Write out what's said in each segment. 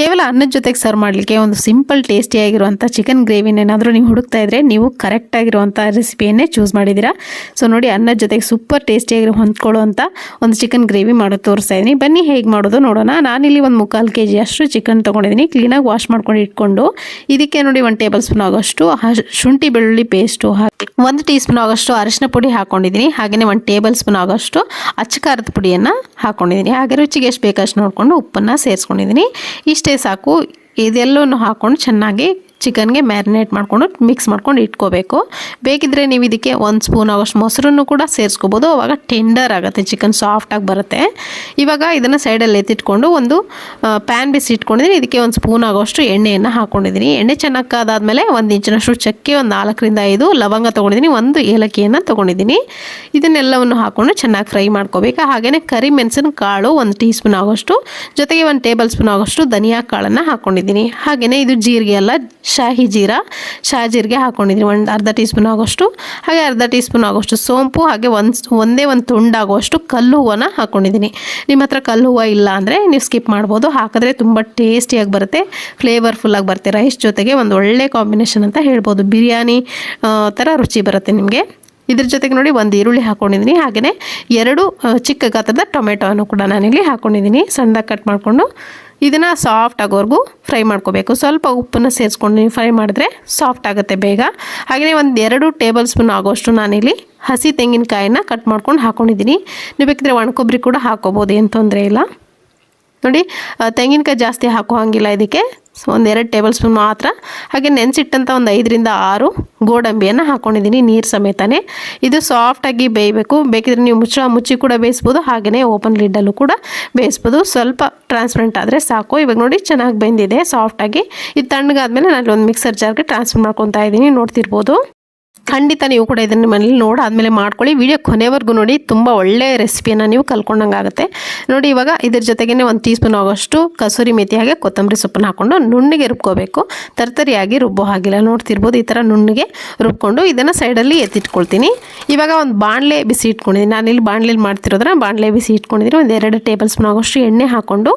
ಕೇವಲ ಅನ್ನದ ಜೊತೆಗೆ ಸರ್ವ್ ಮಾಡಲಿಕ್ಕೆ ಒಂದು ಸಿಂಪಲ್ ಟೇಸ್ಟಿಯಾಗಿರುವಂಥ ಚಿಕನ್ ಗ್ರೇವಿನೇನಾದರೂ ನೀವು ಹುಡುಕ್ತಾ ಇದ್ದರೆ ನೀವು ಕರೆಕ್ಟ್ ಕರೆಕ್ಟಾಗಿರುವಂಥ ರೆಸಿಪಿಯನ್ನೇ ಚೂಸ್ ಮಾಡಿದ್ದೀರಾ. ಸೊ ನೋಡಿ ಅನ್ನದ ಜೊತೆಗೆ ಸೂಪರ್ ಟೇಸ್ಟಿಯಾಗಿ ಹೊಂದ್ಕೊಳ್ಳುವಂಥ ಒಂದು ಚಿಕನ್ ಗ್ರೇವಿ ಮಾಡೋದು ತೋರಿಸ್ತಾ ಇದ್ದೀನಿ. ಬನ್ನಿ ಹೇಗೆ ಮಾಡೋದು ನೋಡೋಣ. ನಾನಿಲ್ಲಿ ಒಂದು ಮುಕ್ಕಾಲು ಕೆ ಜಿ ಅಷ್ಟು ಚಿಕನ್ ತೊಗೊಂಡಿದ್ದೀನಿ. ಕ್ಲೀನಾಗಿ ವಾಶ್ ಮಾಡ್ಕೊಂಡು ಇಟ್ಕೊಂಡು, ಇದಕ್ಕೆ ನೋಡಿ ಒಂದು ಟೇಬಲ್ ಸ್ಪೂನ್ ಆಗೋಷ್ಟು ಶುಂಠಿ ಬೆಳ್ಳುಳ್ಳಿ ಪೇಸ್ಟು ಒಂದು ಟೀ ಸ್ಪೂನ್ ಆಗೋಷ್ಟು ಅರಿಶಿನ ಪುಡಿ ಹಾಕೊಂಡಿದ್ದೀನಿ. ಹಾಗೆಯೇ ಒಂದು ಟೇಬಲ್ ಸ್ಪೂನ್ ಆಗೋಷ್ಟು ಅಚ್ಚ ಖಾರದ ಪುಡಿಯನ್ನು ಹಾಕೊಂಡಿದ್ದೀನಿ. ಹಾಗೆ ರುಚಿಗೆ ಎಷ್ಟು ಬೇಕಷ್ಟು ನೋಡಿಕೊಂಡು ಉಪ್ಪನ್ನು ಸೇರಿಸ್ಕೊಂಡಿದ್ದೀನಿ. ಇಷ್ಟೇ ಸಾಕು ಇದೆಲ್ಲವನ್ನು ಹಾಕ್ಕೊಂಡು ಚೆನ್ನಾಗಿ ಚಿಕನ್ಗೆ ಮ್ಯಾರಿನೇಟ್ ಮಾಡಿಕೊಂಡು ಮಿಕ್ಸ್ ಮಾಡ್ಕೊಂಡು ಇಟ್ಕೋಬೇಕು. ಬೇಕಿದ್ರೆ ನೀವು ಇದಕ್ಕೆ ಒಂದು ಸ್ಪೂನ್ ಆಗೋಷ್ಟು ಮೊಸರನ್ನು ಕೂಡ ಸೇರಿಸ್ಕೋಬೋದು. ಅವಾಗ ಟೆಂಡರ್ ಆಗುತ್ತೆ, ಚಿಕನ್ ಸಾಫ್ಟಾಗಿ ಬರುತ್ತೆ. ಇವಾಗ ಇದನ್ನು ಸೈಡಲ್ಲಿ ಎತ್ತಿಟ್ಕೊಂಡು ಒಂದು ಪ್ಯಾನ್ ಬಿಸಿ ಇಟ್ಕೊಂಡಿದ್ದೀನಿ. ಇದಕ್ಕೆ ಒಂದು ಸ್ಪೂನ್ ಆಗೋಷ್ಟು ಎಣ್ಣೆಯನ್ನು ಹಾಕ್ಕೊಂಡಿದ್ದೀನಿ ಎಣ್ಣೆ ಚೆನ್ನಾಗಿ ಕಾದಾದ್ಮೇಲೆ ಒಂದು ಇಂಚಿನಷ್ಟು ಚಕ್ಕೆ ಒಂದು ನಾಲ್ಕರಿಂದ ಐದು ಲವಂಗ ತೊಗೊಂಡಿದ್ದೀನಿ. ಒಂದು ಏಲಕ್ಕಿಯನ್ನು ತೊಗೊಂಡಿದ್ದೀನಿ. ಇದನ್ನೆಲ್ಲವನ್ನು ಹಾಕ್ಕೊಂಡು ಚೆನ್ನಾಗಿ ಫ್ರೈ ಮಾಡ್ಕೋಬೇಕು. ಹಾಗೆಯೇ ಕರಿ ಮೆಣಸಿನ ಕಾಳು ಒಂದು ಟೀ ಸ್ಪೂನ್ ಆಗೋಷ್ಟು, ಜೊತೆಗೆ ಒಂದು ಟೇಬಲ್ ಸ್ಪೂನ್ ಆಗೋಷ್ಟು ಧನಿಯಾ ಕಾಳನ್ನು ಹಾಕ್ಕೊಂಡಿದ್ದೀನಿ ಹಾಗೆಯೇ ಇದು ಜೀರಿಗೆ ಎಲ್ಲ ಶಾಹಿ ಜೀರಾ ಶಾ ಜೀರಿಗೆ ಹಾಕ್ಕೊಂಡಿದ್ದೀನಿ ಒಂದು ಅರ್ಧ ಟೀ ಸ್ಪೂನ್ ಆಗೋಷ್ಟು. ಹಾಗೆ ಅರ್ಧ ಟೀ ಸ್ಪೂನ್ ಆಗೋಷ್ಟು ಸೋಂಪು, ಹಾಗೆ ಒಂದು ಒಂದೇ ಒಂದು ತುಂಡಾಗುವಷ್ಟು ಕಲ್ಲು ಹೂವನ ಹಾಕ್ಕೊಂಡಿದ್ದೀನಿ ನಿಮ್ಮ ಹತ್ರ ಕಲ್ಲು ಹೂವು ಇಲ್ಲ ಅಂದರೆ ನೀವು ಸ್ಕಿಪ್ ಮಾಡ್ಬೋದು. ಹಾಕಿದ್ರೆ ತುಂಬ ಟೇಸ್ಟಿಯಾಗಿ ಬರುತ್ತೆ ಫ್ಲೇವರ್ಫುಲ್ಲಾಗಿ ಬರುತ್ತೆ. ರೈಸ್ ಜೊತೆಗೆ ಒಂದು ಒಳ್ಳೆ ಕಾಂಬಿನೇಷನ್ ಅಂತ ಹೇಳ್ಬೋದು. ಬಿರಿಯಾನಿ ಥರ ರುಚಿ ಬರುತ್ತೆ ನಿಮಗೆ. ಇದ್ರ ಜೊತೆಗೆ ನೋಡಿ ಒಂದು ಈರುಳ್ಳಿ ಹಾಕ್ಕೊಂಡಿದ್ದೀನಿ ಹಾಗೆಯೇ ಎರಡು ಚಿಕ್ಕ ಗಾತ್ರದ ಟೊಮೆಟೊವನ್ನು ಕೂಡ ನಾನಿಲ್ಲಿ ಹಾಕ್ಕೊಂಡಿದ್ದೀನಿ ಸಣ್ಣದಾಗಿ ಕಟ್ ಮಾಡಿಕೊಂಡು ಇದನ್ನು ಸಾಫ್ಟ್ ಆಗೋವರೆಗೂ ಫ್ರೈ ಮಾಡ್ಕೋಬೇಕು. ಸ್ವಲ್ಪ ಉಪ್ಪನ್ನು ಸೇರಿಸ್ಕೊಂಡು ನೀವು ಫ್ರೈ ಮಾಡಿದ್ರೆ ಸಾಫ್ಟ್ ಆಗುತ್ತೆ ಬೇಗ. ಹಾಗೆಯೇ ಒಂದು ಎರಡು ಟೇಬಲ್ ಸ್ಪೂನ್ ಆಗೋಷ್ಟು ನಾನಿಲ್ಲಿ ಹಸಿ ತೆಂಗಿನಕಾಯಿನ ಕಟ್ ಮಾಡ್ಕೊಂಡು ಹಾಕ್ಕೊಂಡಿದ್ದೀನಿ ನೀವು ಬೇಕಿದ್ರೆ ಒಣಕೊಬ್ಬರಿ ಕೂಡ ಹಾಕ್ಕೋಬೋದು ಏನು ತೊಂದರೆ ಇಲ್ಲ. ನೋಡಿ ತೆಂಗಿನಕಾಯಿ ಜಾಸ್ತಿ ಹಾಕೋ ಹಾಗಿಲ್ಲ ಇದಕ್ಕೆ. ಒಂದು ಎರಡು ಟೇಬಲ್ ಸ್ಪೂನ್ ಮಾತ್ರ. ಹಾಗೆ ನೆನೆಸಿಟ್ಟಂಥ ಒಂದು ಐದರಿಂದ ಆರು ಗೋಡಂಬಿಯನ್ನು ಹಾಕ್ಕೊಂಡಿದ್ದೀನಿ ನೀರು ಸಮೇತನೇ. ಇದು ಸಾಫ್ಟಾಗಿ ಬೇಯಬೇಕು. ಬೇಕಿದ್ರೆ ನೀವು ಮುಚ್ಚ, ಮುಚ್ಚಿ ಕೂಡ ಬೇಯಿಸ್ಬೋದು ಹಾಗೆಯೇ ಓಪನ್ ಲಿಡ್ಡಲ್ಲೂ ಕೂಡ ಬೇಯಿಸ್ಬೋದು. ಸ್ವಲ್ಪ ಟ್ರಾನ್ಸ್ಪರೆಂಟ್ ಆದರೆ ಸಾಕು. ಇವಾಗ ನೋಡಿ, ಚೆನ್ನಾಗಿ ಬೆಂದಿದೆ ಸಾಫ್ಟಾಗಿ ಇದು ತಣ್ಣಗಾದ್ಮೇಲೆ ನಾನು ಒಂದು ಮಿಕ್ಸರ್ ಜಾರ್ಗೆ ಟ್ರಾನ್ಸ್ಫರ್ ಮಾಡ್ಕೊತಾ ಇದ್ದೀನಿ, ನೋಡ್ತಿರ್ಬೋದು. ಖಂಡಿತ ನೀವು ಕೂಡ ಇದನ್ನು ಮನೇಲಿ ನೋಡಾದ್ಮೇಲೆ ಮಾಡ್ಕೊಳ್ಳಿ. ವಿಡಿಯೋ ಕೊನೆವರೆಗೂ ನೋಡಿ. ತುಂಬ ಒಳ್ಳೆಯ ರೆಸಿಪಿಯನ್ನು ನೀವು ಕಲ್ಕೊಂಡಂಗೆ ಆಗುತ್ತೆ ನೋಡಿ, ಇವಾಗ ಇದ್ರ ಜೊತೆಗೇ ಒಂದು ಟೀ ಸ್ಪೂನ್ ಆಗೋಷ್ಟು ಕಸೂರಿ ಮೆಥಿ ಹಾಗೆ ಕೊತ್ತಂಬರಿ ಸೊಪ್ಪನ್ನು ಹಾಕ್ಕೊಂಡು ನುಣ್ಣಗೆ ರುಬ್ಕೋಬೇಕು. ತರ್ತರಿಯಾಗಿ ರುಬ್ಬೋ ಹಾಗಿಲ್ಲ. ನೋಡ್ತಿರ್ಬೋದು ಈ ಥರ ನುಣ್ಣಗೆ ರುಬ್ಕೊಂಡು ಇದನ್ನು ಸೈಡಲ್ಲಿ ಎತ್ತಿಟ್ಕೊಳ್ತೀನಿ. ಇವಾಗ ಒಂದು ಬಾಣಲೆ ಬಿಸಿ ಇಟ್ಕೊಂಡಿದ್ದೀನಿ ಇಲ್ಲಿ ಬಾಣಲೆಲಿ ಮಾಡ್ತಿರೋದ್ರೆ ಬಾಣಲೆ ಬಿಸಿ ಇಟ್ಕೊಂಡಿದ್ದೀನಿ ಒಂದು ಎರಡು ಟೇಬಲ್ ಸ್ಪೂನ್ ಆಗೋಷ್ಟು ಎಣ್ಣೆ ಹಾಕ್ಕೊಂಡು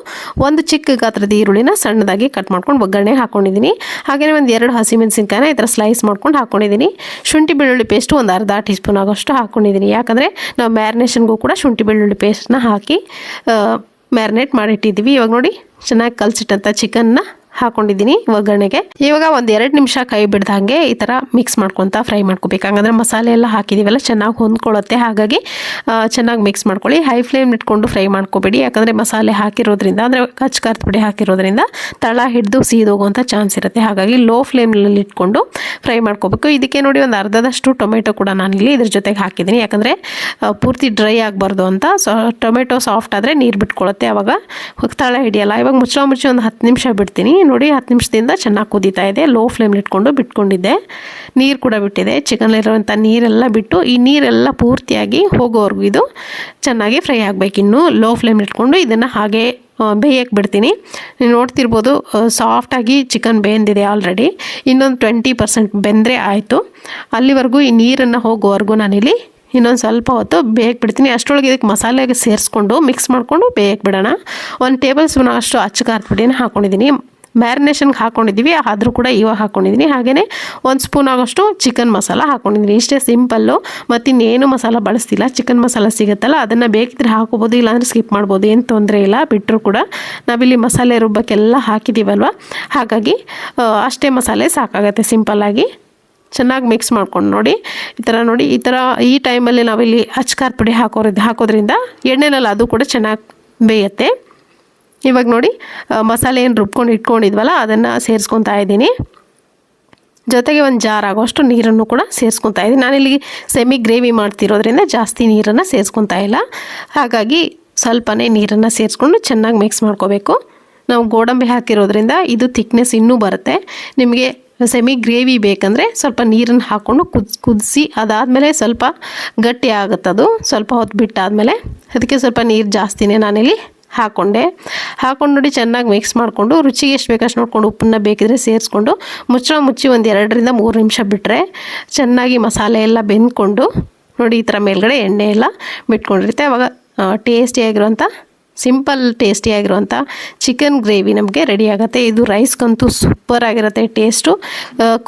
ಒಂದು ಚಿಕ್ಕ ಗಾತ್ರದ ಈರುಳ್ಳಿನ ಸಣ್ಣದಾಗಿ ಕಟ್ ಮಾಡ್ಕೊಂಡು ಒಗ್ಗರಣೆ ಹಾಕ್ಕೊಂಡಿದ್ದೀನಿ ಹಾಗೆಯೇ ಒಂದು ಎರಡು ಹಸಿಮೆಣಸಿನ್ಕಾಯಿನ ಈ ಥರ ಸ್ಲೈಸ್ ಮಾಡ್ಕೊಂಡು ಹಾಕ್ಕೊಂಡಿದ್ದೀನಿ ಶುಂಠಿ ಬೆಳ್ಳುಳ್ಳಿ ಪೇಸ್ಟು ಒಂದು ಅರ್ಧ ಟೀ ಸ್ಪೂನ್ ಆಗೋಷ್ಟು ಹಾಕ್ಕೊಂಡಿದ್ದೀನಿ ಯಾಕಂದರೆ ನಾವು ಮ್ಯಾರಿನೇಷನ್ಗೂ ಕೂಡ ಶುಂಠಿ ಬೆಳ್ಳುಳ್ಳಿ ಪೇಸ್ಟ್ನ ಹಾಕಿ ಮ್ಯಾರಿನೇಟ್ ಮಾಡಿಟ್ಟಿದ್ದೀವಿ ಇವಾಗ ನೋಡಿ, ಚೆನ್ನಾಗಿ ಕಲಸಿಟ್ಟಂಥ ಚಿಕನ್ನ ಹಾಕೊಂಡಿದ್ದೀನಿ ಒಗ್ಗರಣೆಗೆ. ಇವಾಗ ಒಂದು ಎರಡು ನಿಮಿಷ ಕೈ ಬಿಡ್ದಂಗೆ ಈ ಥರ ಮಿಕ್ಸ್ ಮಾಡ್ಕೊತ ಫ್ರೈ ಮಾಡ್ಕೋಬೇಕು. ಹಂಗಂದ್ರೆ ಮಸಾಲೆ ಎಲ್ಲ ಹಾಕಿದ್ದೀವಲ್ಲ ಚೆನ್ನಾಗಿ ಹೊಂದ್ಕೊಳ್ಳುತ್ತೆ. ಹಾಗಾಗಿ ಚೆನ್ನಾಗಿ ಮಿಕ್ಸ್ ಮಾಡ್ಕೊಳ್ಳಿ. ಹೈ ಫ್ಲೇಮ್ ಇಟ್ಕೊಂಡು ಫ್ರೈ ಮಾಡ್ಕೋಬೇಡಿ. ಯಾಕಂದರೆ ಮಸಾಲೆ ಹಾಕಿರೋದ್ರಿಂದ, ಅಂದರೆ ಕಚ್ ಕರ್ತ್ ಪುಡಿ ಹಾಕಿರೋದ್ರಿಂದ ತಳ ಹಿಡಿದು ಸೀದೋಗುವಂಥ ಚಾನ್ಸ್ ಇರುತ್ತೆ. ಹಾಗಾಗಿ ಲೋ ಫ್ಲೇಮ್ನಲ್ಲಿ ಇಟ್ಕೊಂಡು ಫ್ರೈ ಮಾಡ್ಕೋಬೇಕು. ಇದಕ್ಕೆ ನೋಡಿ ಒಂದು ಅರ್ಧದಷ್ಟು ಟೊಮೆಟೊ ಕೂಡ ನಾನಿಲ್ಲಿ ಇದ್ರ ಜೊತೆಗೆ ಹಾಕಿದ್ದೀನಿ. ಯಾಕಂದರೆ ಪೂರ್ತಿ ಡ್ರೈ ಆಗಬಾರ್ದು ಅಂತ. ಸೊ ಟೊಮೆಟೊ ಸಾಫ್ಟ್ ಆದರೆ ನೀರು ಬಿಟ್ಕೊಳ್ಳುತ್ತೆ ಅವಾಗ ತಳ ಹಿಡಿಯಲ್ಲ. ಇವಾಗ ಮುಚ್ಚಳ ಮುಚ್ಚಿ ಒಂದು ಹತ್ತು ನಿಮಿಷ ಬಿಡ್ತೀನಿ. ನೋಡಿ ಹತ್ತು ನಿಮಿಷದಿಂದ ಚೆನ್ನಾಗಿ ಕುದೀತಾ ಇದೆ. ಲೋ ಫ್ಲೇಮ್ಲಿ ಇಟ್ಕೊಂಡು ಬಿಟ್ಕೊಂಡಿದ್ದೆ. ನೀರು ಕೂಡ ಬಿಟ್ಟಿದೆ. ಚಿಕನಲ್ಲಿರುವಂಥ ನೀರೆಲ್ಲ ಬಿಟ್ಟು ಈ ನೀರೆಲ್ಲ ಪೂರ್ತಿಯಾಗಿ ಹೋಗೋವರೆಗೂ ಇದು ಚೆನ್ನಾಗಿ ಫ್ರೈ ಆಗಬೇಕು ಇನ್ನು. ಲೋ ಫ್ಲೇಮ್ ಇಟ್ಕೊಂಡು ಇದನ್ನು ಹಾಗೆ ಬೇಯಕ್ಕೆ ಬಿಡ್ತೀನಿ. ನೀವು ನೋಡ್ತಿರ್ಬೋದು ಸಾಫ್ಟಾಗಿ ಚಿಕನ್ ಬೆಂದಿದೆ ಆಲ್ರೆಡಿ ಇನ್ನೊಂದು ಟ್ವೆಂಟಿ ಪರ್ಸೆಂಟ್ ಬೆಂದರೆ ಆಯಿತು. ಅಲ್ಲಿವರೆಗೂ ಈ ನೀರನ್ನು ಹೋಗೋವರೆಗೂ ನಾನಿಲ್ಲಿ ಇನ್ನೊಂದು ಸ್ವಲ್ಪ ಹೊತ್ತು ಬೇಯಕ್ಕೆ ಬಿಡ್ತೀನಿ. ಅಷ್ಟರೊಳಗೆ ಇದಕ್ಕೆ ಮಸಾಲೆಗೆ ಸೇರಿಸ್ಕೊಂಡು ಮಿಕ್ಸ್ ಮಾಡಿಕೊಂಡು ಬೇಯಕ್ಕೆ ಬಿಡೋಣ. ಒಂದು ಟೇಬಲ್ ಸ್ಪೂನ್ ಅಷ್ಟು ಅಚ್ಚ ಪುಡಿನ ಹಾಕ್ಕೊಂಡಿದ್ದೀನಿ ಮ್ಯಾರಿನೇಷನ್ಗೆ ಹಾಕ್ಕೊಂಡಿದ್ದೀವಿ ಆದರೂ ಕೂಡ ಇವಾಗ ಹಾಕ್ಕೊಂಡಿದ್ದೀನಿ ಹಾಗೆಯೇ ಒಂದು ಸ್ಪೂನ್ ಆಗೋಷ್ಟು ಚಿಕನ್ ಮಸಾಲ ಹಾಕ್ಕೊಂಡಿದ್ದೀನಿ ಇಷ್ಟೇ ಸಿಂಪಲ್ಲು ಮತ್ತಿನ್ನೇನು ಮಸಾಲ ಬಳಸ್ತಿಲ್ಲ. ಚಿಕನ್ ಮಸಾಲ ಸಿಗುತ್ತಲ್ಲ, ಅದನ್ನು ಬೇಕಿದ್ರೆ ಹಾಕೋಬೋದು, ಇಲ್ಲಾಂದರೆ ಸ್ಕಿಪ್ ಮಾಡ್ಬೋದು. ಏನು ತೊಂದರೆ ಇಲ್ಲ ಬಿಟ್ಟರು ಕೂಡ ನಾವಿಲ್ಲಿ ಮಸಾಲೆ ರುಬ್ಬಕ್ಕೆಲ್ಲ ಹಾಕಿದ್ದೀವಲ್ವ ಹಾಗಾಗಿ ಅಷ್ಟೇ ಮಸಾಲೆ ಸಾಕಾಗತ್ತೆ ಸಿಂಪಲ್ಲಾಗಿ ಚೆನ್ನಾಗಿ ಮಿಕ್ಸ್ ಮಾಡ್ಕೊಂಡು ನೋಡಿ. ಈ ಥರ ನೋಡಿ, ಈ ಥರ ಈ ಟೈಮಲ್ಲಿ ನಾವಿಲ್ಲಿ ಅಚ್ಕಾರ್ ಪುಡಿ ಹಾಕೋರಿದ್ದು ಹಾಕೋದ್ರಿಂದ ಎಣ್ಣೆನಲ್ಲಿ ಅದು ಕೂಡ ಚೆನ್ನಾಗಿ ಬೇಯುತ್ತೆ. ಇವಾಗ ನೋಡಿ ಮಸಾಲೆ ಏನು ರುಬ್ಕೊಂಡು ಇಟ್ಕೊಂಡಿದ್ವಲ್ಲ, ಅದನ್ನು ಸೇರಿಸ್ಕೊತಾ ಇದ್ದೀನಿ. ಜೊತೆಗೆ ಒಂದು ಜಾರ್ ಆಗೋಷ್ಟು ನೀರನ್ನು ಕೂಡ ಸೇರಿಸ್ಕೊತಾ ಇದ್ದೀನಿ. ನಾನಿಲ್ಲಿ ಸೆಮಿ ಗ್ರೇವಿ ಮಾಡ್ತಿರೋದ್ರಿಂದ ಜಾಸ್ತಿ ನೀರನ್ನು ಸೇರಿಸ್ಕೊತಾ ಇಲ್ಲ. ಹಾಗಾಗಿ ಸ್ವಲ್ಪನೇ ನೀರನ್ನು ಸೇರಿಸ್ಕೊಂಡು ಚೆನ್ನಾಗಿ ಮಿಕ್ಸ್ ಮಾಡ್ಕೋಬೇಕು. ನಾವು ಗೋಡಂಬಿ ಹಾಕಿರೋದ್ರಿಂದ ಇದು ಥಿಕ್ನೆಸ್ ಇನ್ನೂ ಬರುತ್ತೆ. ನಿಮಗೆ ಸೆಮಿ ಗ್ರೇವಿ ಬೇಕಂದರೆ ಸ್ವಲ್ಪ ನೀರನ್ನು ಹಾಕ್ಕೊಂಡು ಕುದ್, ಕುದಿಸಿ, ಅದಾದಮೇಲೆ ಸ್ವಲ್ಪ ಗಟ್ಟಿ ಆಗುತ್ತದು. ಸ್ವಲ್ಪ ಹೊತ್ತು ಬಿಟ್ಟಾದಮೇಲೆ ಅದಕ್ಕೆ ಸ್ವಲ್ಪ ನೀರು ಜಾಸ್ತಿನೇ ನಾನಿಲ್ಲಿ ಹಾಕ್ಕೊಂಡೆ ಹಾಕೊಂಡು ನೋಡಿ ಚೆನ್ನಾಗಿ ಮಿಕ್ಸ್ ಮಾಡಿಕೊಂಡು ರುಚಿಗೆ ಎಷ್ಟು ಬೇಕಷ್ಟು ನೋಡಿಕೊಂಡು ಉಪ್ಪನ್ನ ಬೇಕಿದ್ರೆ ಸೇರಿಸ್ಕೊಂಡು ಮುಚ್ಚಳ ಮುಚ್ಚಿ ಒಂದು ಎರಡರಿಂದ ಮೂರು ನಿಮಿಷ ಬಿಟ್ಟರೆ ಚೆನ್ನಾಗಿ ಮಸಾಲೆ ಎಲ್ಲ ಬೆಂದ್ಕೊಂಡು ನೋಡಿ ಈ ಥರ ಮೇಲ್ಗಡೆ ಎಣ್ಣೆ ಎಲ್ಲ ಬಿಟ್ಕೊಂಡಿರುತ್ತೆ. ಅವಾಗ ಟೇಸ್ಟಿಯಾಗಿರುವಂಥ ಸಿಂಪಲ್ ಟೇಸ್ಟಿಯಾಗಿರುವಂಥ ಚಿಕನ್ ಗ್ರೇವಿ ನಮಗೆ ರೆಡಿ ಆಗುತ್ತೆ. ಇದು ರೈಸ್ಗಂತೂ ಸೂಪರ್ ಆಗಿರುತ್ತೆ ಟೇಸ್ಟು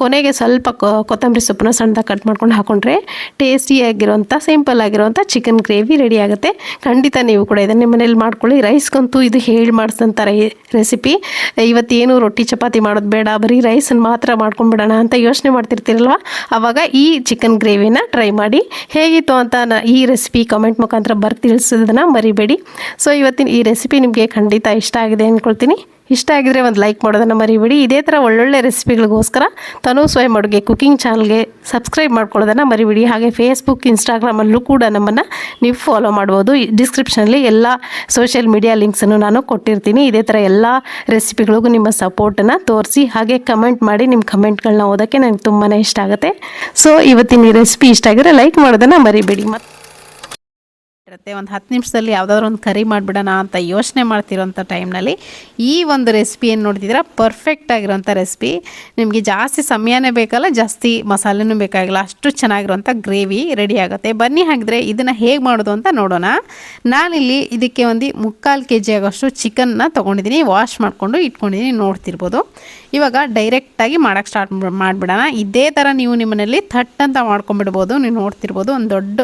ಕೊನೆಗೆ ಸ್ವಲ್ಪ ಕೊತ್ತಂಬರಿ ಸೊಪ್ಪನ್ನ ಸಣ್ಣದಾಗಿ ಕಟ್ ಮಾಡ್ಕೊಂಡು ಹಾಕೊಂಡ್ರೆ ಟೇಸ್ಟಿಯಾಗಿರುವಂಥ ಸಿಂಪಲ್ ಆಗಿರುವಂಥ ಚಿಕನ್ ಗ್ರೇವಿ ರೆಡಿ ಆಗುತ್ತೆ. ಖಂಡಿತ ನೀವು ಕೂಡ ಇದನ್ನು ನಿಮ್ಮ ಮನೇಲಿ ಮಾಡ್ಕೊಳ್ಳಿ. ರೈಸ್ಗಂತೂ ಇದು ಹೇಳಿ ಮಾಡಿಸಿದಂಥ ರೈ ರೆಸಿಪಿ ಇವತ್ತೇನು ರೊಟ್ಟಿ ಚಪಾತಿ ಮಾಡೋದು ಬೇಡ, ಬರೀ ರೈಸನ್ನು ಮಾತ್ರ ಮಾಡ್ಕೊಂಡ್ಬಿಡೋಣ ಅಂತ ಯೋಚನೆ ಮಾಡ್ತಿರ್ತೀರಲ್ವ? ಆವಾಗ ಈ ಚಿಕನ್ ಗ್ರೇವಿನ ಟ್ರೈ ಮಾಡಿ ಹೇಗಿತ್ತು ಅಂತ ಈ ರೆಸಿಪಿ ಕಮೆಂಟ್ ಮುಖಾಂತರ ಬರ್ ತಿಳಿಸೋದನ್ನ ಮರಿಬೇಡಿ. ಸೊ ಈ ರೆಸಿಪಿ ನಿಮಗೆ ಖಂಡಿತ ಇಷ್ಟ ಆಗಿದೆ ಅಂದ್ಕೊಳ್ತೀನಿ ಇಷ್ಟ ಆಗಿದ್ರೆ ಒಂದು ಲೈಕ್ ಮಾಡೋದನ್ನು ಮರಿಬೇಡಿ. ಇದೇ ಥರ ಒಳ್ಳೊಳ್ಳೆ ರೆಸಿಪಿಗಳಿಗೋಸ್ಕರ ತನು ಸ್ವಯಂ ಅಡುಗೆ ಕುಕಿಂಗ್ ಚಾನಲ್ಗೆ ಸಬ್ಸ್ಕ್ರೈಬ್ ಮಾಡ್ಕೊಳ್ಳೋದನ್ನು ಮರಿಬೇಡಿ. ಹಾಗೆ ಫೇಸ್ಬುಕ್ ಇನ್ಸ್ಟಾಗ್ರಾಮಲ್ಲೂ ಕೂಡ ನಮ್ಮನ್ನು ನೀವು ಫಾಲೋ ಮಾಡ್ಬೋದು. ಡಿಸ್ಕ್ರಿಪ್ಷನಲ್ಲಿ ಎಲ್ಲ ಸೋಷಿಯಲ್ ಮೀಡಿಯಾ ಲಿಂಕ್ಸನ್ನು ನಾನು ಕೊಟ್ಟಿರ್ತೀನಿ. ಇದೇ ಥರ ಎಲ್ಲ ರೆಸಿಪಿಗಳಿಗೂ ನಿಮ್ಮ ಸಪೋರ್ಟನ್ನು ತೋರಿಸಿ, ಹಾಗೆ ಕಮೆಂಟ್ ಮಾಡಿ ನಿಮ್ಮ ಕಮೆಂಟ್ಗಳನ್ನ ಓದೋಕ್ಕೆ ನನಗೆ ತುಂಬಾ ಇಷ್ಟ ಆಗುತ್ತೆ. ಸೊ ಇವತ್ತಿನ ಈ ರೆಸಿಪಿ ಇಷ್ಟ ಆಗಿದ್ರೆ ಲೈಕ್ ಮಾಡೋದನ್ನು ಮರಿಬೇಡಿ. ಮತ್ತು ಇರುತ್ತೆ. ಒಂದು ಹತ್ತು ನಿಮಿಷದಲ್ಲಿ ಯಾವುದಾದ್ರು ಒಂದು ಕರಿ ಮಾಡಿಬಿಡೋಣ ಅಂತ ಯೋಚನೆ ಮಾಡ್ತಿರೋಂಥ ಟೈಮ್ನಲ್ಲಿ ಈ ಒಂದು ರೆಸಿಪಿಯನ್ನು ಏನು ನೋಡ್ತಿದ್ದೀರಾ? ಪರ್ಫೆಕ್ಟ್ ಆಗಿರೋಂಥ ರೆಸಿಪಿ ನಿಮಗೆ ಜಾಸ್ತಿ ಸಮಯನೇ ಬೇಕಲ್ಲ, ಜಾಸ್ತಿ ಮಸಾಲೆನೂ ಬೇಕಾಗಿಲ್ಲ, ಅಷ್ಟು ಚೆನ್ನಾಗಿರೋಂಥ ಗ್ರೇವಿ ರೆಡಿ ಆಗುತ್ತೆ. ಬನ್ನಿ ಹಾಗಿದ್ರೆ ಇದನ್ನು ಹೇಗೆ ಮಾಡೋದು ಅಂತ ನೋಡೋಣ. ನಾನಿಲ್ಲಿ ಇದಕ್ಕೆ ಒಂದು ಮುಕ್ಕಾಲು ಕೆ ಜಿ ಆಗೋಷ್ಟು ಚಿಕನ್ನ ತೊಗೊಂಡಿದ್ದೀನಿ ವಾಶ್ ಮಾಡಿಕೊಂಡು ಇಟ್ಕೊಂಡಿದ್ದೀನಿ, ನೋಡ್ತಿರ್ಬೋದು. ಇವಾಗ ಡೈರೆಕ್ಟಾಗಿ ಮಾಡೋಕ್ಕೆ ಸ್ಟಾರ್ಟ್ ಮಾಡಿಬಿಡೋಣ. ಇದೇ ಥರ ನೀವು ನಿಮ್ಮನೇಲಿ ಥಟ್ ಅಂತ ಮಾಡ್ಕೊಂಬಿಡ್ಬೋದು ನೀವು ನೋಡ್ತಿರ್ಬೋದು, ಒಂದು ದೊಡ್ಡ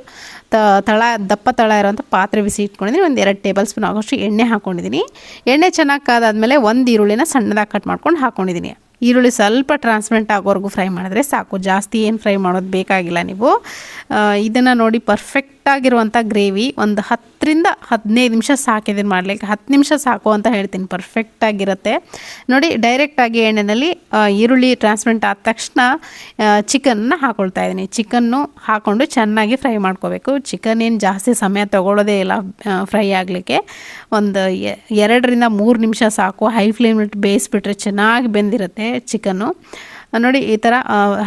ತಳ, ದಪ್ಪ ತಳ ಇರೋಂಥ ಪಾತ್ರೆ ಬಿಸಿ ಇಟ್ಕೊಂಡಿದ್ದೀನಿ. ಒಂದು ಎರಡು ಟೇಬಲ್ ಸ್ಪೂನ್ ಆಗೋಷ್ಟು ಎಣ್ಣೆ ಹಾಕ್ಕೊಂಡಿದ್ದೀನಿ ಎಣ್ಣೆ ಚೆನ್ನಾಗಿ ಕಾದಾದ್ಮೇಲೆ ಒಂದು ಈರುಳ್ಳಿನ ಸಣ್ಣದಾಗಿ ಕಟ್ ಮಾಡ್ಕೊಂಡು ಹಾಕ್ಕೊಂಡಿದ್ದೀನಿ ಈರುಳ್ಳಿ ಸ್ವಲ್ಪ ಟ್ರಾನ್ಸ್ಪರೆಂಟ್ ಆಗೋವರೆಗೂ ಫ್ರೈ ಮಾಡಿದ್ರೆ ಸಾಕು. ಜಾಸ್ತಿ ಏನು ಫ್ರೈ ಮಾಡೋದು ಬೇಕಾಗಿಲ್ಲ ನೀವು. ಇದನ್ನು ನೋಡಿ ಪರ್ಫೆಕ್ಟಾಗಿರುವಂಥ ಗ್ರೇವಿ ಒಂದು ಹತ್ತರಿಂದ ಹದಿನೈದು ನಿಮಿಷ ಸಾಕಿದ್ದೀನಿ ಮಾಡಲಿಕ್ಕೆ. ಹತ್ತು ನಿಮಿಷ ಸಾಕು ಅಂತ ಹೇಳ್ತೀನಿ. ಪರ್ಫೆಕ್ಟಾಗಿರುತ್ತೆ ನೋಡಿ ಡೈರೆಕ್ಟಾಗಿ ಎಣ್ಣೆಯಲ್ಲಿ ಈರುಳ್ಳಿ ಟ್ರಾನ್ಸ್ಪರೆಂಟ್ ಆದ ತಕ್ಷಣ ಚಿಕನ್ನ ಹಾಕೊಳ್ತಾ ಇದ್ದೀನಿ ಚಿಕನ್ನು ಹಾಕ್ಕೊಂಡು ಚೆನ್ನಾಗಿ ಫ್ರೈ ಮಾಡ್ಕೋಬೇಕು. ಚಿಕನ್ ಏನು ಜಾಸ್ತಿ ಸಮಯ ತಗೊಳ್ಳೋದೇ ಇಲ್ಲ ಫ್ರೈ ಆಗಲಿಕ್ಕೆ. ಒಂದು ಎರಡರಿಂದ ಮೂರು ನಿಮಿಷ ಸಾಕು. ಹೈ ಫ್ಲೇಮ್ ಬೇಯಿಸ್ಬಿಟ್ರೆ ಚೆನ್ನಾಗಿ ಬೆಂದಿರುತ್ತೆ. ಚಿಕನ್ನು. ನೋಡಿ, ಈ ಥರ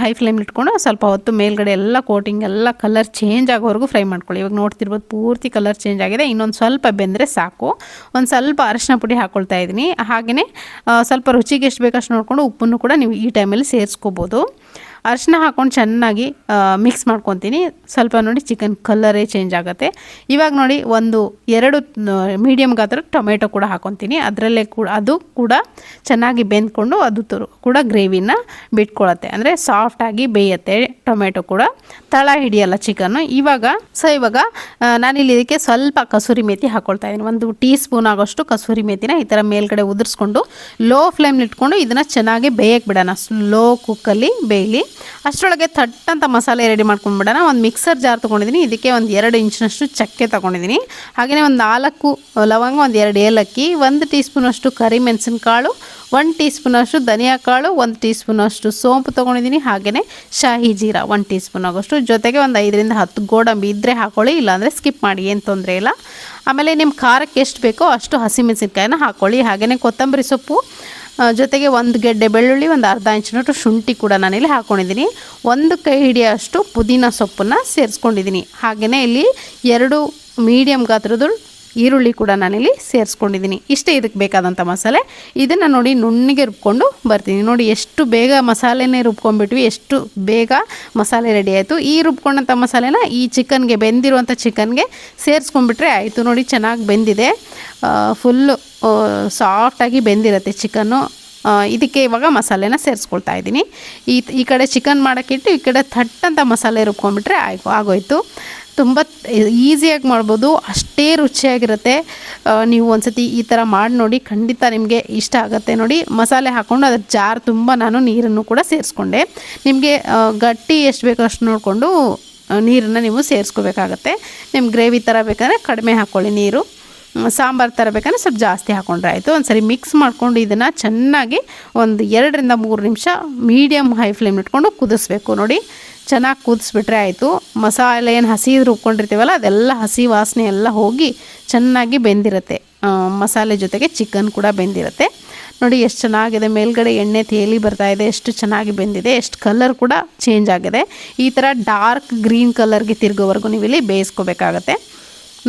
ಹೈ ಫ್ಲೇಮ್ ಇಟ್ಕೊಂಡು ಸ್ವಲ್ಪ ಹೊತ್ತು ಮೇಲ್ಗಡೆ ಎಲ್ಲ ಕೋಟಿಂಗ್ ಎಲ್ಲ ಕಲರ್ ಚೇಂಜ್ ಆಗೋವರೆಗೂ ಫ್ರೈ ಮಾಡ್ಕೊಳ್ಳಿ. ಇವಾಗ ನೋಡ್ತಿರ್ಬೋದು ಪೂರ್ತಿ ಕಲರ್ ಚೇಂಜ್ ಆಗಿದೆ. ಇನ್ನೊಂದು ಸ್ವಲ್ಪ ಬೆಂದರೆ ಸಾಕು. ಒಂದು ಸ್ವಲ್ಪ ಅರಶಿನ ಪುಡಿ ಹಾಕ್ಕೊಳ್ತಾ ಇದ್ದೀನಿ. ಹಾಗೆಯೇ ಸ್ವಲ್ಪ ರುಚಿಗೆ ಎಷ್ಟು ಬೇಕಷ್ಟು ನೋಡಿಕೊಂಡು ಉಪ್ಪನ್ನು ಕೂಡ ನೀವು ಈ ಟೈಮಲ್ಲಿ ಸೇರಿಸ್ಕೋಬೋದು. ಅರಿಶಿನ ಹಾಕ್ಕೊಂಡು ಚೆನ್ನಾಗಿ ಮಿಕ್ಸ್ ಮಾಡ್ಕೊತೀನಿ. ಸ್ವಲ್ಪ ನೋಡಿ ಚಿಕನ್ ಕಲ್ಲರೇ ಚೇಂಜ್ ಆಗುತ್ತೆ. ಇವಾಗ ನೋಡಿ ಒಂದು ಎರಡು ಮೀಡಿಯಮ್ ಗಾತ್ರ ಟೊಮೆಟೊ ಕೂಡ ಹಾಕ್ಕೊತೀನಿ ಅದರಲ್ಲೇ ಕೂಡ, ಅದು ಕೂಡ ಚೆನ್ನಾಗಿ ಬೆಂದ್ಕೊಂಡು ಅದು ಕೂಡ ಗ್ರೇವಿನ ಬಿಟ್ಕೊಳತ್ತೆ. ಅಂದರೆ ಸಾಫ್ಟಾಗಿ ಬೇಯುತ್ತೆ ಟೊಮೆಟೊ ಕೂಡ. ತಳ ಹಿಡಿಯಲ್ಲ ಚಿಕನ್ನು ಇವಾಗ ಸೊ ಇವಾಗ ನಾನಿಲ್ಲಿ ಇದಕ್ಕೆ ಸ್ವಲ್ಪ ಕಸೂರಿ ಮೇತಿ ಹಾಕ್ಕೊಳ್ತಾ ಇದ್ದೀನಿ. ಒಂದು ಟೀ ಸ್ಪೂನ್ ಆಗೋಷ್ಟು ಕಸೂರಿ ಮೇತಿನ ಈ ಥರ ಮೇಲ್ಗಡೆ ಉದುರಿಸ್ಕೊಂಡು ಲೋ ಫ್ಲೇಮ್ನಿಟ್ಕೊಂಡು ಇದನ್ನು ಚೆನ್ನಾಗಿ ಬೇಯಕ್ಕೆ ಬಿಡೋಣ. ಸ್ಲೋ ಕುಕ್ಕಲ್ಲಿ ಬೇಯಲಿ. ಅಷ್ಟರೊಳಗೆ ಥಟ್ ಅಂತ ಮಸಾಲೆ ರೆಡಿ ಮಾಡ್ಕೊಂಡ್ಬಿಡೋಣ. ಒಂದು ಮಿಕ್ಸರ್ ಜಾರ್ ತೊಗೊಂಡಿದ್ದೀನಿ ಇದಕ್ಕೆ ಒಂದು ಎರಡು ಇಂಚಿನಷ್ಟು ಚಕ್ಕೆ ತೊಗೊಂಡಿದ್ದೀನಿ ಹಾಗೆಯೇ ಒಂದು ನಾಲ್ಕು ಲವಂಗ, ಒಂದು ಎರಡು ಏಲಕ್ಕಿ, ಒಂದು ಟೀ ಸ್ಪೂನಷ್ಟು ಕರಿಮೆಣಸಿನಕಾಳು ಒನ್ ಟೀ ಸ್ಪೂನಷ್ಟು ಧನಿಯಾ ಕಾಳು ಒಂದು ಟೀ ಸ್ಪೂನಷ್ಟು ಸೋಂಪು ತೊಗೊಂಡಿದ್ದೀನಿ ಹಾಗೆಯೇ ಶಾಹಿ ಜೀರಾ ಒನ್ ಟೀ ಸ್ಪೂನ್ ಆಗೋಷ್ಟು. ಜೊತೆಗೆ ಒಂದು ಐದರಿಂದ ಹತ್ತು ಗೋಡಂಬಿ ಇದ್ದರೆ ಹಾಕೊಳ್ಳಿ, ಇಲ್ಲಾಂದರೆ ಸ್ಕಿಪ್ ಮಾಡಿ, ಏನು ತೊಂದರೆ ಇಲ್ಲ. ಆಮೇಲೆ ನಿಮ್ಮ ಖಾರಕ್ಕೆ ಎಷ್ಟು ಬೇಕೋ ಅಷ್ಟು ಹಸಿಮೆಣಸಿನ್ಕಾಯನ್ನ ಹಾಕ್ಕೊಳ್ಳಿ ಹಾಗೆಯೇ ಕೊತ್ತಂಬರಿ ಸೊಪ್ಪು ಜೊತೆಗೆ ಒಂದು ಗೆಡ್ಡೆ ಬೆಳ್ಳುಳ್ಳಿ, ಒಂದು ಅರ್ಧ ಇಂಚಿನಷ್ಟು ಶುಂಠಿ ಕೂಡ ನಾನಿಲ್ಲಿ ಹಾಕ್ಕೊಂಡಿದ್ದೀನಿ ಒಂದು ಕೈ ಹಿಡಿಯೋಷ್ಟು ಪುದೀನ ಸೊಪ್ಪನ್ನು ಸೇರಿಸ್ಕೊಂಡಿದ್ದೀನಿ. ಹಾಗೆಯೇ ಇಲ್ಲಿ ಎರಡು ಮೀಡಿಯಮ್ ಗಾತ್ರದ ಈರುಳ್ಳಿ ಕೂಡ ನಾನಿಲ್ಲಿ ಸೇರಿಸ್ಕೊಂಡಿದ್ದೀನಿ. ಇಷ್ಟೇ ಇದಕ್ಕೆ ಬೇಕಾದಂಥ ಮಸಾಲೆ. ಇದನ್ನು ನೋಡಿ ನುಣ್ಣಿಗೆ ರುಬ್ಕೊಂಡು ಬರ್ತೀನಿ. ನೋಡಿ ಎಷ್ಟು ಬೇಗ ಮಸಾಲೆನೇ ರುಬ್ಕೊಂಡ್ಬಿಟ್ವಿ, ಎಷ್ಟು ಬೇಗ ಮಸಾಲೆ ರೆಡಿ ಆಯಿತು. ಈ ರುಬ್ಕೊಂಡಂಥ ಮಸಾಲೆನ ಈ ಚಿಕನ್ಗೆ, ಬೆಂದಿರುವಂಥ ಚಿಕನ್ಗೆ ಸೇರಿಸ್ಕೊಂಡ್ಬಿಟ್ರೆ ಆಯಿತು. ನೋಡಿ ಚೆನ್ನಾಗಿ ಬೆಂದಿದೆ. ಫುಲ್ಲು ಸಾಫ್ಟಾಗಿ ಬೆಂದಿರುತ್ತೆ ಚಿಕನ್ನು. ಇದಕ್ಕೆ ಇವಾಗ ಮಸಾಲೆನ ಸೇರಿಸ್ಕೊಳ್ತಾ ಇದ್ದೀನಿ. ಈ ಈ ಕಡೆ ಚಿಕನ್ ಮಾಡೋಕ್ಕಿಟ್ಟು ಈ ಕಡೆ ಥಟ್ ಅಂತ ಮಸಾಲೆ ರುಬ್ಕೊಂಡ್ಬಿಟ್ರೆ ಆಯ್ತು ಆಗೋಯ್ತು. ತುಂಬ ಈಸಿಯಾಗಿ ಮಾಡ್ಬೋದು, ಅಷ್ಟೇ ರುಚಿಯಾಗಿರುತ್ತೆ. ನೀವು ಒಂದ್ಸತಿ ಈ ಥರ ಮಾಡಿ ನೋಡಿ, ಖಂಡಿತ ನಿಮಗೆ ಇಷ್ಟ ಆಗುತ್ತೆ ನೋಡಿ. ಮಸಾಲೆ ಹಾಕ್ಕೊಂಡು ಅದ್ರ ಜಾರ್ ತುಂಬ ನಾನು ನೀರನ್ನು ಕೂಡ ಸೇರಿಸ್ಕೊಂಡೆ. ನಿಮಗೆ ಗಟ್ಟಿ ಎಷ್ಟು ಬೇಕೋ ಅಷ್ಟು ನೋಡಿಕೊಂಡು ನೀರನ್ನು ನೀವು ಸೇರಿಸ್ಕೋಬೇಕಾಗತ್ತೆ. ನಿಮ್ಮ ಗ್ರೇವಿ ಥರ ಬೇಕಂದರೆ ಕಡಿಮೆ ಹಾಕ್ಕೊಳ್ಳಿ ನೀರು. ಸಾಂಬಾರು ಥರ ಬೇಕಂದ್ರೆ ಸ್ವಲ್ಪ ಜಾಸ್ತಿ ಹಾಕೊಂಡ್ರೆ ಆಯಿತು. ಒಂದು ಸರಿ ಮಿಕ್ಸ್ ಮಾಡಿಕೊಂಡು ಇದನ್ನು ಚೆನ್ನಾಗಿ ಒಂದು ಎರಡರಿಂದ ಮೂರು ನಿಮಿಷ ಮೀಡಿಯಮ್ ಹೈ ಫ್ಲೇಮ್ ಇಟ್ಕೊಂಡು ಕುದಿಸ್ಬೇಕು ನೋಡಿ. ಚೆನ್ನಾಗಿ ಕುದಿಸ್ಬಿಟ್ರೆ ಆಯಿತು. ಮಸಾಲೆ ಏನು ಹಸಿ ರುಬ್ಕೊಂಡಿರ್ತೀವಲ್ಲ, ಅದೆಲ್ಲ ಹಸಿ ವಾಸನೆ ಎಲ್ಲ ಹೋಗಿ ಚೆನ್ನಾಗಿ ಬೆಂದಿರುತ್ತೆ. ಮಸಾಲೆ ಜೊತೆಗೆ ಚಿಕನ್ ಕೂಡ ಬೆಂದಿರುತ್ತೆ. ನೋಡಿ ಎಷ್ಟು ಚೆನ್ನಾಗಿದೆ. ಮೇಲ್ಗಡೆ ಎಣ್ಣೆ ತೇಲಿ ಬರ್ತಾ ಇದೆ. ಎಷ್ಟು ಚೆನ್ನಾಗಿ ಬೆಂದಿದೆ. ಎಷ್ಟು ಕಲರ್ ಕೂಡ ಚೇಂಜ್ ಆಗಿದೆ. ಈ ಥರ ಡಾರ್ಕ್ ಗ್ರೀನ್ ಕಲರ್ಗೆ ತಿರುಗೋವರೆಗೂ ನೀವು ಇಲ್ಲಿ ಬೇಯಿಸ್ಕೋಬೇಕಾಗತ್ತೆ.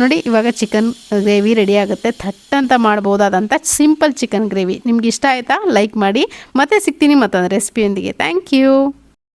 ನೋಡಿ, ಇವಾಗ ಚಿಕನ್ ಗ್ರೇವಿ ರೆಡಿ ಆಗುತ್ತೆ. ಥಟ್ ಅಂತ ಮಾಡ್ಬೋದಾದಂಥ ಸಿಂಪಲ್ ಚಿಕನ್ ಗ್ರೇವಿ. ನಿಮ್ಗೆ ಇಷ್ಟ ಆಯಿತಾ? ಲೈಕ್ ಮಾಡಿ. ಮತ್ತೆ ಸಿಗ್ತೀನಿ ಮತ್ತೊಂದು ರೆಸಿಪಿಯೊಂದಿಗೆ ಥ್ಯಾಂಕ್ ಯು